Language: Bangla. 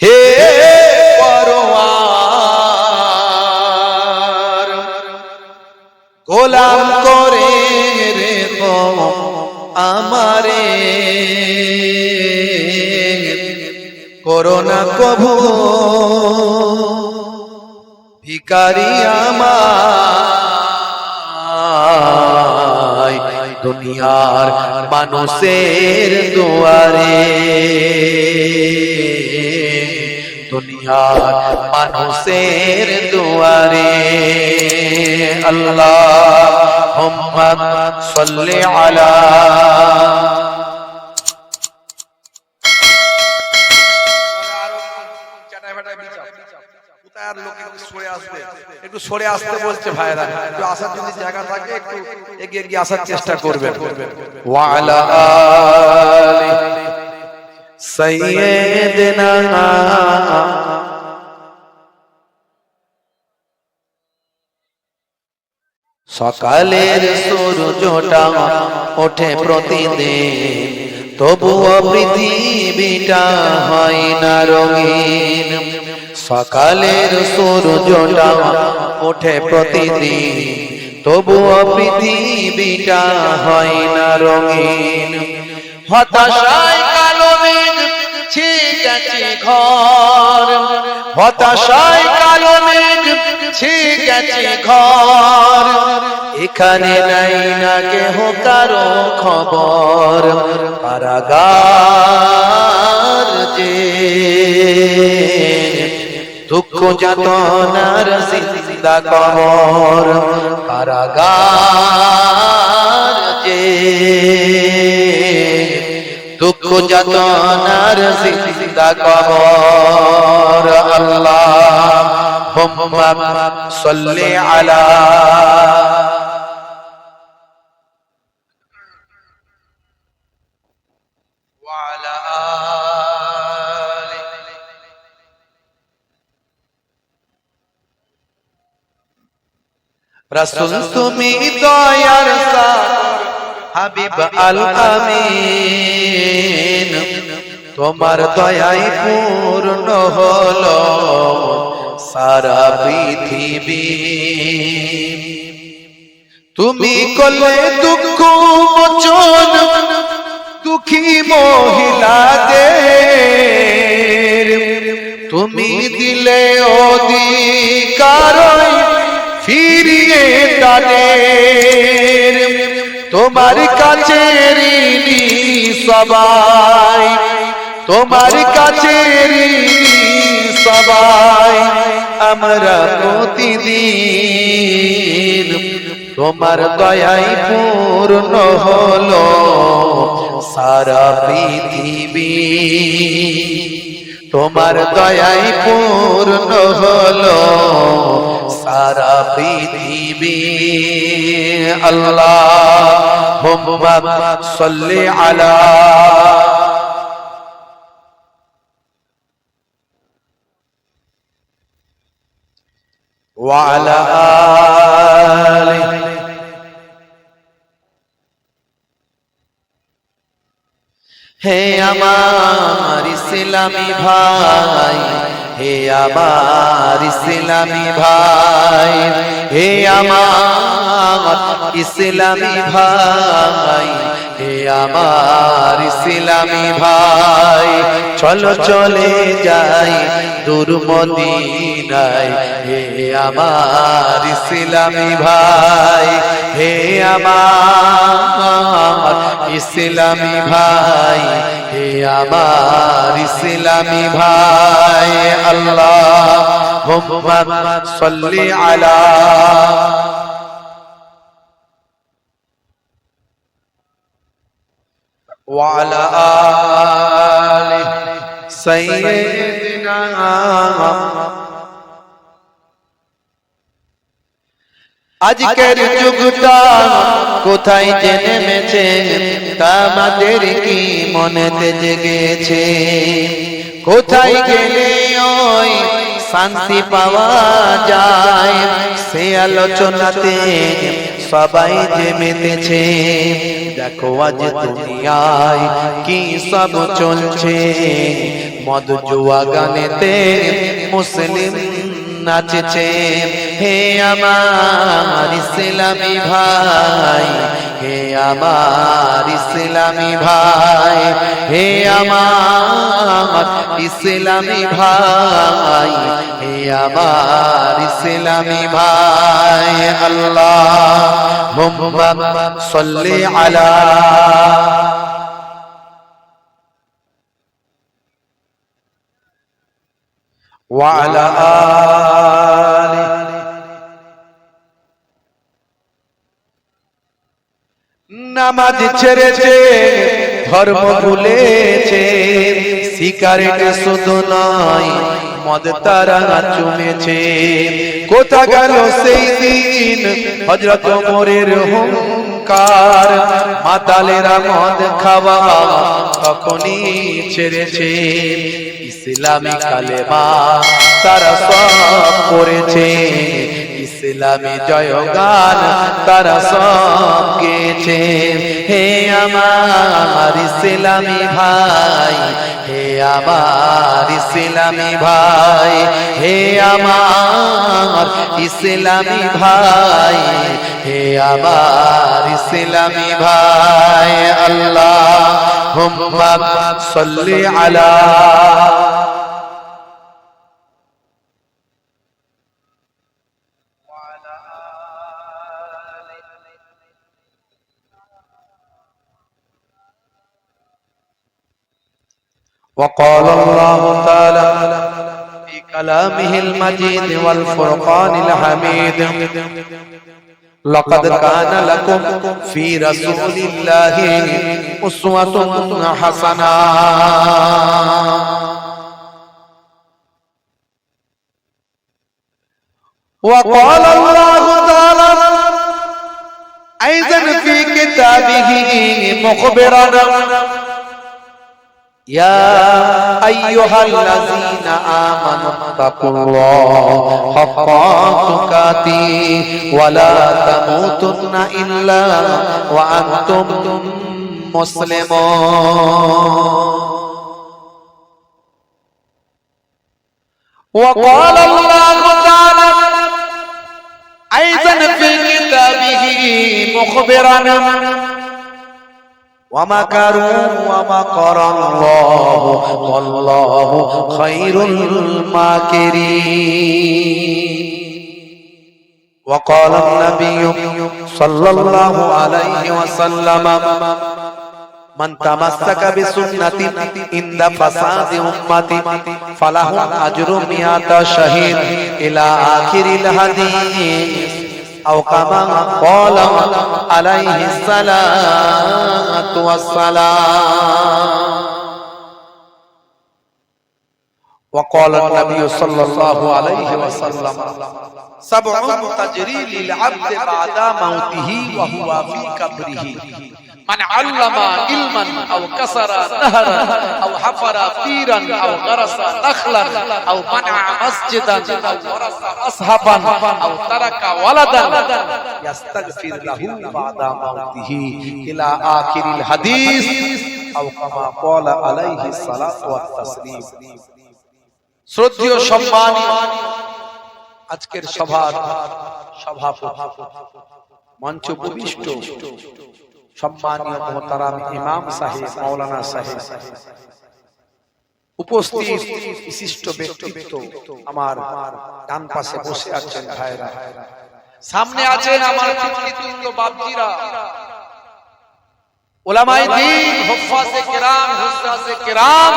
হে গোলাম করে রেখো আমারে। করোনা কভু ভিকারি আমায় দুনিয়ার মানুষের দুয়ারে। দুনিয়ার মানুষের দুয়ারে। আল্লাহ সাল্লি আলা একটু সরে আসতে বলছে ভাইরা একটু আসার যদি জায়গা থাকে একটু এগিয়ে গিয়ে আসার চেষ্টা করবেন। ওয়ালা আলি সাইয়্যিদিনা সকালের সূর্যটা ওঠে প্রতিদিন তবুও পৃথিবীটা হয় না রঙিন। সকালের সূর্যটা ওঠে প্রতিদিন। তবুও পৃথিবীটা হয় না রঙিন। হতাশায় কালো মেঘ ছিটাছে ঘর। হতাশায় কালো মেঘ ছিটাছে ঘর। এখানে নাই না কেহ কারও খবর। কারাগার যে দুঃখ যাতনার জিন্দা কবর কারাগার যে। দুঃখ যাতনার জিন্দা কবর আল্লাহ হুম্মা সাল্লি আলা রসুল তুমি দয়ার হাবিব আল আমিন তোমার দয়াই পূর্ণ হলো সারা পৃথিবী। তুমি করলে দুঃখ মোচন দুঃখী মহিলাদের। তুমি দিলে অধিকার। ফিরিয়ে তাদের তোমার কাছে ঋণী সবাই। তোমার কাছে সবাই। আমরা প্রতিদিন তোমার দয়াই পূর্ণ হলো সারা পৃথিবী। তোমার দয়াই পূর্ণ হলো সারা পৃথিবী আল্লাহ সাল্লি আলা وعلى آله হে আমার ইসলামী ভাই হে আমার ইসলামী ভাই হে আমার ইসলামী ভাই। হে আমার ইসলামী ভাই। চলো, চলে যাই দূর মদিনায়। হে আমার ইসলামী ভাই, হে আমার ইসলামী ভাই, হে আমার ইসলামী ভাই। আল্লাহ হুম্মা সাল্লি আলা وعلى آله سيدنا আজকের যুগটা কোথায় যে নেমেছে তা আমাদের কি মনেতে জেগেছে কোথায় গেলে ওই শান্তি পাওয়া যায় সে আলোচনাতে সবাই যে মেতেছে দেখো আজ দুনিয়ায় কি সব চলছে। মদ জুয়া গানেতে মুসলিম নাচছে। হে আমার ইসলামী ভাই হে আমার ইসলামী ভাই হে আমার ইসলামী ভাই হে আমার ইসলামী ভাই আল্লাহ হুম্মা সাল্লি আলা وعلى آله নামাজ ছেড়েছে, ধর্ম ভুলেছে, সিগারেট শুধু নয় মদ তারা চুমেছে। কোথা গেল সেই দিন? হজরত মোরের হুঙ্কার, মাতালেরা মদ খাওয়া তখনই ছেড়েছে। ইসলামী কালেমা তারা সব করেছে ইসলামী জয়গান তারা সব গেছে। হে আমার ইসলামী ভাই হে আমার ইসলামী ভাই হে আমার ইসলামী ভাই হে আমার ইসলামী ভাই। আল্লাহ হুম্মা সাল্লি আলা وقال الله تعالى في كلامه المجيد والفرقان الحميد لقد كان لكم في رسول الله أسوة حسنة. وقال الله تعالى أيضا في كتابه مخبرا يا أيها الذين آمنوا اتقوا الله حق تقاته ولا تموتن إلا وأنتم مسلمون وقال الله تعالى أيضا في كتابه مخبرا ومكروا ومكر الله والله خير الماكرين. وقال النبي صلى الله عليه وسلم من تمسك بسنة عند فساد أمتي فله أجر مئة شهيد إلى آخر الحديث. أو كما قال عليه وقال النبي صلى الله عليه وسلم سبع تجري للعبد بعد موته وهو في قبره. মানে আল্লামা ইলমান আও কাসারা নাহারা, আও হাফারা পীরান, আও গারাসা নখলান আও মানা মসজিদান, আও ওয়ারাসা আসহাবান, আও তারাকা ওয়ালাদান। ইস্তাগফির লাহু বাদা মাউতিহি ইলা আখিরিল হাদিস, আও কামা ক্বালা আলাইহি তাসলিম। শ্রদ্ধেয় আজকের সভার সভাপতি, মঞ্চ সম্মানীয় মহতারাম ইমাম সাহেব, মাওলানা সাহেব। উপস্থিত বিশিষ্ট ব্যক্তিত্ব আমার ডান পাশে বসে আছেন ভাইরা। সামনে আছেন আমার পিতৃতুল্য বাপজিরা। ওলামাই দিন, হুফাজে কেরাম হুসাসে কেরাম।